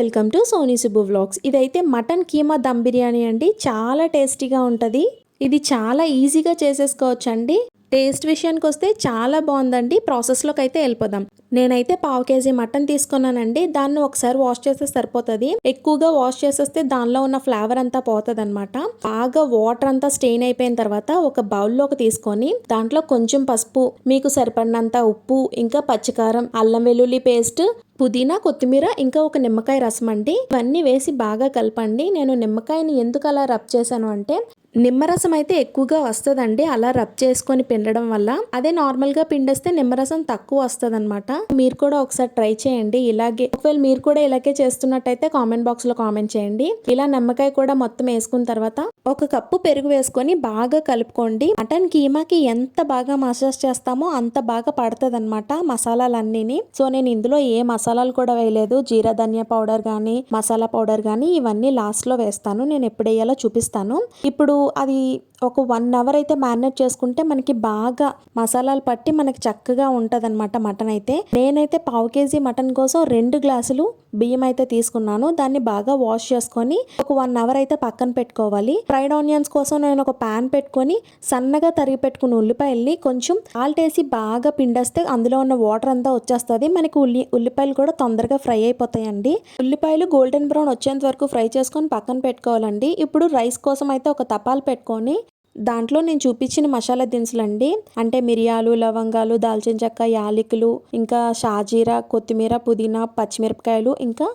Welcome to Soni Subbu vlogs. ఇదైతే mutton keema dum biryani అండి. చాలా టేస్టీగా ఉంటుంది. ఇది చాలా ఈజీగా చేసేసుకోవచ్చు అండి టేస్ట్ విషయానికి వస్తే చాలా బాగుందండి. ప్రాసెస్లోకి అయితే వెళ్ళిపోదాం. నేనైతే పావు కేజీ మటన్ తీసుకున్నానండి. దాన్ని ఒకసారి వాష్ చేస్తే సరిపోతుంది. ఎక్కువగా వాష్ చేసేస్తే దానిలో ఉన్న ఫ్లేవర్ అంతా పోతుంది అనమాట బాగా వాటర్ అంతా స్టెయిన్ అయిపోయిన తర్వాత ఒక బౌల్లోకి తీసుకొని దాంట్లో కొంచెం పసుపు మీకు సరిపడినంత ఉప్పు ఇంకా పచ్చికారం అల్లం వెల్లుల్లి పేస్ట్ పుదీనా కొత్తిమీర ఇంకా ఒక నిమ్మకాయ రసం అండి. ఇవన్నీ వేసి బాగా కలపండి. నేను నిమ్మకాయని ఎందుకు అలా రబ్ చేశాను అంటే నిమ్మరసం అయితే ఎక్కువగా వస్తుందండి. అలా రబ్ చేసుకొని పిండడం వల్ల. అదే నార్మల్గా పిండేస్తే నిమ్మరసం తక్కువ వస్తుంది అనమాట మీరు కూడా ఒకసారి ట్రై చేయండి. ఇలాగే ఒకవేళ మీరు కూడా ఇలాగే చేస్తున్నట్టయితే కామెంట్ బాక్స్లో కామెంట్ చేయండి. ఇలా నిమ్మకాయ కూడా మొత్తం వేసుకున్న తర్వాత ఒక కప్పు పెరుగు వేసుకొని బాగా కలుపుకోండి. మటన్ కీమాకి ఎంత బాగా మసాజ్ చేస్తామో అంత బాగా పడుతుంది అనమాట మసాలాలన్నీని. సో నేను ఇందులో ఏ మసాలా మసాలాలు కూడా వేయలేదు. జీరా ధనియా పౌడర్ కానీ మసాలా పౌడర్ కానీ ఇవన్నీ లాస్ట్లో వేస్తాను. నేను ఎప్పుడు వేయాలో చూపిస్తాను. ఇప్పుడు అది ఒక వన్ అవర్ అయితే మ్యారినేట్ చేసుకుంటే మనకి బాగా మసాలాలు పట్టి మనకి చక్కగా ఉంటుంది మటన్ అయితే. నేనైతే పావు కేజీ మటన్ కోసం రెండు గ్లాసులు బియ్యం అయితే తీసుకున్నాను. దాన్ని బాగా వాష్ చేసుకొని ఒక వన్ అవర్ అయితే పక్కన పెట్టుకోవాలి. ఫ్రైడ్ ఆనియన్స్ కోసం నేను ఒక పాన్ పెట్టుకొని సన్నగా తరిగి పెట్టుకున్న ఉల్లిపాయల్ని కొంచెం సాల్ట్ వేసి బాగా పిండేస్తే అందులో ఉన్న వాటర్ అంతా వచ్చేస్తుంది. మనకి ఉల్లి ఉల్లిపాయలు కూడా తొందరగా ఫ్రై అయిపోతాయండి. ఉల్లిపాయలు గోల్డెన్ బ్రౌన్ వచ్చేంత వరకు ఫ్రై చేసుకొని పక్కన పెట్టుకోవాలండి. ఇప్పుడు రైస్ కోసం అయితే ఒక తపాలు పెట్టుకొని దాంట్లో నేను చూపించిన మసాలా దినుసులు అండి అంటే మిరియాలు లవంగాలు దాల్చిన చెక్క యాలకులు ఇంకా షాజీరా కొత్తిమీర పుదీనా పచ్చిమిరపకాయలు ఇంకా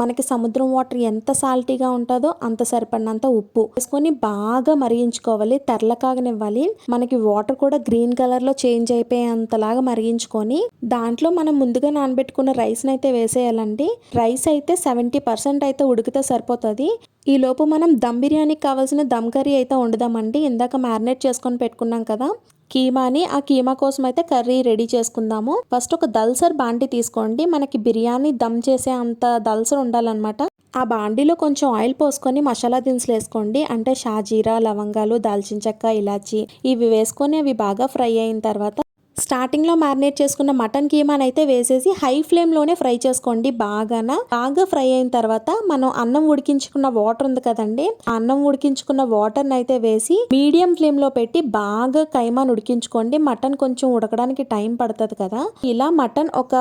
మనకి సముద్రం వాటర్ ఎంత సాల్టీగా ఉంటుందో అంత సరిపడినంత ఉప్పు వేసుకొని బాగా మరిగించుకోవాలి. తెల్లకాగనివ్వాలి మనకి వాటర్ కూడా గ్రీన్ కలర్లో చేంజ్ అయిపోయేంతలాగా మరిగించుకొని దాంట్లో మనం ముందుగా నానబెట్టుకున్న రైస్ అయితే వేసేయాలండి. రైస్ అయితే సెవెంటీ పర్సెంట్ అయితే ఉడికితే సరిపోతుంది. ఈ లోపు మనం దమ్ బిర్యానీకి కావాల్సిన దమ్ కర్రీ అయితే వండుదామండి. ఇందాక మ్యారినేట్ చేసుకొని పెట్టుకున్నాం కదా. కీమాని ఆ కీమా కోసం అయితే కర్రీ రెడీ చేసుకుందాము. ఫస్ట్ ఒక దల్సర్ బాండి తీసుకోండి. మనకి బిర్యానీ దమ్ చేసే అంత దల్సర్ ఉండాలన్నమాట. ఆ బాండీలో కొంచెం ఆయిల్ పోసుకొని మసాలా దినుసులు వేసుకోండి. అంటే షాజీరా లవంగాలు దాల్చిన చెక్క ఇలాచి ఇవి వేసుకొని అవి బాగా ఫ్రై అయిన తర్వాత స్టార్టింగ్లో మ్యారినేట్ చేసుకున్న మటన్ కీమాని అయితే వేసేసి హై ఫ్లేమ్లోనే ఫ్రై చేసుకోండి బాగాన. బాగా ఫ్రై అయిన తర్వాత మనం అన్నం ఉడికించుకున్న వాటర్ ఉంది కదండి అన్నం ఉడికించుకున్న వాటర్ని అయితే వేసి మీడియం ఫ్లేమ్లో పెట్టి బాగా కైమాన్ ఉడికించుకోండి. మటన్ కొంచెం ఉడకడానికి టైం పడుతుంది కదా. ఇలా మటన్ ఒక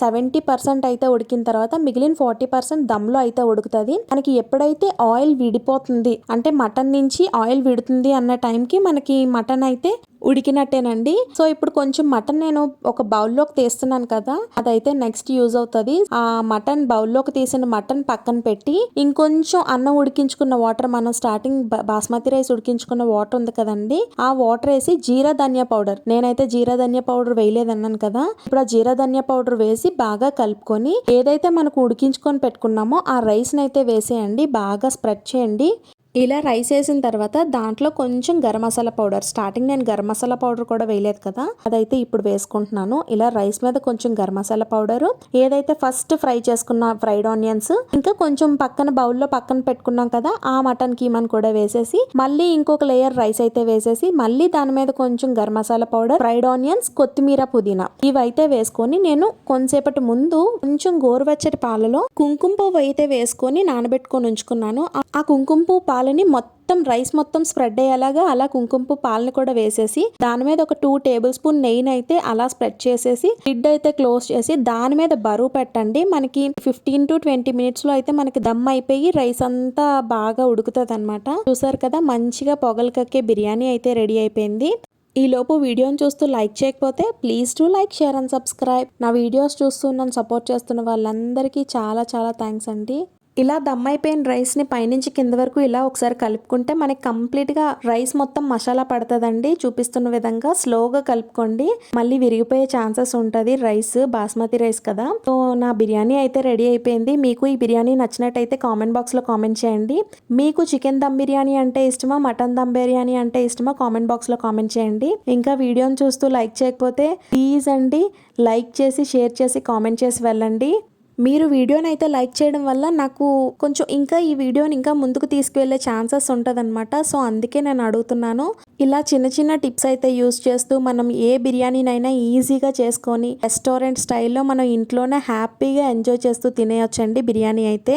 సెవెంటీ పర్సెంట్ అయితే ఉడికిన తర్వాత మిగిలిన ఫార్టీ పర్సెంట్ దమ్లో అయితే ఉడుకుతుంది. మనకి ఎప్పుడైతే ఆయిల్ విడిపోతుంది అంటే మటన్ నుంచి ఆయిల్ విడుతుంది అన్న టైంకి మనకి మటన్ అయితే ఉడికినట్టేనండి. సో ఇప్పుడు కొంచెం మటన్ నేను ఒక బౌల్లోకి తీస్తున్నాను కదా అదైతే నెక్స్ట్ యూజ్ అవుతుంది. ఆ మటన్ బౌల్లోకి తీసిన మటన్ పక్కన పెట్టి ఇంకొంచెం అన్నం ఉడికించుకున్న వాటర్ మనం స్టార్టింగ్ బాస్మతి రైస్ ఉడికించుకున్న వాటర్ ఉంది కదండి ఆ వాటర్ వేసి జీరా ధనియా పౌడర్. నేనైతే జీరా ధనియా పౌడర్ వేయలేదన్నాను కదా ఇప్పుడు ఆ జీరా ధనియా పౌడర్ వేసి బాగా కలుపుకొని ఏదైతే మనకు ఉడికించుకొని పెట్టుకున్నామో ఆ రైస్ అయితే వేసేయండి బాగా స్ప్రెడ్ చేయండి. ఇలా రైస్ వేసిన తర్వాత దాంట్లో కొంచెం గరం మసాలా పౌడర్. స్టార్టింగ్ నేను గరం మసాలా పౌడర్ కూడా వేయలేదు కదా. అదైతే ఇప్పుడు వేసుకుంటున్నాను. ఇలా రైస్ మీద కొంచెం గరం మసాలా పౌడర్. ఏదైతే ఫస్ట్ ఫ్రై చేసుకున్న ఫ్రైడ్ ఆనియన్స్ ఇంకా కొంచెం పక్కన బౌల్లో పక్కన పెట్టుకున్నాం కదా ఆ మటన్ కీమాని కూడా వేసేసి మళ్ళీ ఇంకొక లేయర్ రైస్ అయితే వేసేసి మళ్ళీ దాని మీద కొంచెం garam masala powder fried onions కొత్తిమీర పుదీనా ఇవైతే వేసుకొని నేను కొంతసేపటి ముందు కొంచెం గోరువెచ్చటి పాలలో కుంకుమ పువ్వు అయితే వేసుకొని నానబెట్టుకొని ఉంచుకున్నాను. ఆ- ఆ కుంకుమ పువ్వు పాలని మొత్తం రైస్ మొత్తం స్ప్రెడ్ అయ్యేలాగా అలా కుంకుమ పాలని కూడా వేసేసి దాని మీద ఒక టూ టేబుల్ స్పూన్ నెయ్యిని అయితే అలా స్ప్రెడ్ చేసేసి లిడ్ అయితే క్లోజ్ చేసి దాని మీద బరువు పెట్టండి. మనకి ఫిఫ్టీన్ టు ట్వంటీ మినిట్స్లో అయితే మనకి దమ్ అయిపోయి రైస్ అంతా బాగా ఉడుకుతుంది అనమాట చూసారు కదా మంచిగా పొగలు కక్కే బిర్యానీ అయితే రెడీ అయిపోయింది. ఈ లోపు వీడియోని చూస్తూ లైక్ చేయకపోతే please to like share and subscribe. నా వీడియోస్ చూస్తూ నన్ను సపోర్ట్ చేస్తున్న వాళ్ళందరికీ చాలా చాలా థ్యాంక్స్ అండి. ఇలా దమ్ అయిపోయిన రైస్ని పైనుంచి కింద వరకు ఇలా ఒకసారి కలుపుకుంటే మనకి కంప్లీట్గా రైస్ మొత్తం మసాలా పడుతుందండి. చూపిస్తున్న విధంగా స్లోగా కలుపుకోండి. మళ్ళీ విరిగిపోయే ఛాన్సెస్ ఉంటుంది రైస్ బాస్మతి రైస్ కదా. సో నా బిర్యానీ అయితే రెడీ అయిపోయింది. మీకు ఈ బిర్యానీ నచ్చినట్టయితే కామెంట్ బాక్స్లో కామెంట్ చేయండి. మీకు చికెన్ దమ్ బిర్యానీ అంటే ఇష్టమా మటన్ దమ్ బిర్యానీ అంటే ఇష్టమా కామెంట్ బాక్స్లో కామెంట్ చేయండి. ఇంకా వీడియోని చూస్తూ లైక్ చేయకపోతే ప్లీజ్ అండి లైక్ చేసి షేర్ చేసి కామెంట్ చేసి వెళ్ళండి. మీరు వీడియోని అయితే లైక్ చేయడం వల్ల నాకు కొంచెం ఇంకా ఈ వీడియోని ఇంకా ముందుకు తీసుకువెళ్ళే ఛాన్సెస్ ఉంటుందన్నమాట. సో అందుకే నేను అడుగుతున్నాను. ఇలా చిన్న చిన్న టిప్స్ అయితే యూస్ చేస్తూ మనం ఏ బిర్యానీనైనా ఈజీగా చేసుకొని రెస్టారెంట్ స్టైల్లో మనం ఇంట్లోనే హ్యాపీగా ఎంజాయ్ చేస్తూ తినేయొచ్చండి బిర్యానీ అయితే.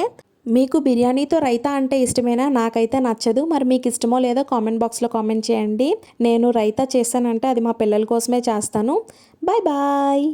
మీకు బిర్యానీతో రైతా అంటే ఇష్టమేనా? నాకైతే నచ్చదు. మరి మీకు ఇష్టమో లేదో కామెంట్ బాక్స్లో కామెంట్ చేయండి. నేను రైతా చేశానంటే అది మా పిల్లల కోసమే చేస్తాను. Bye bye!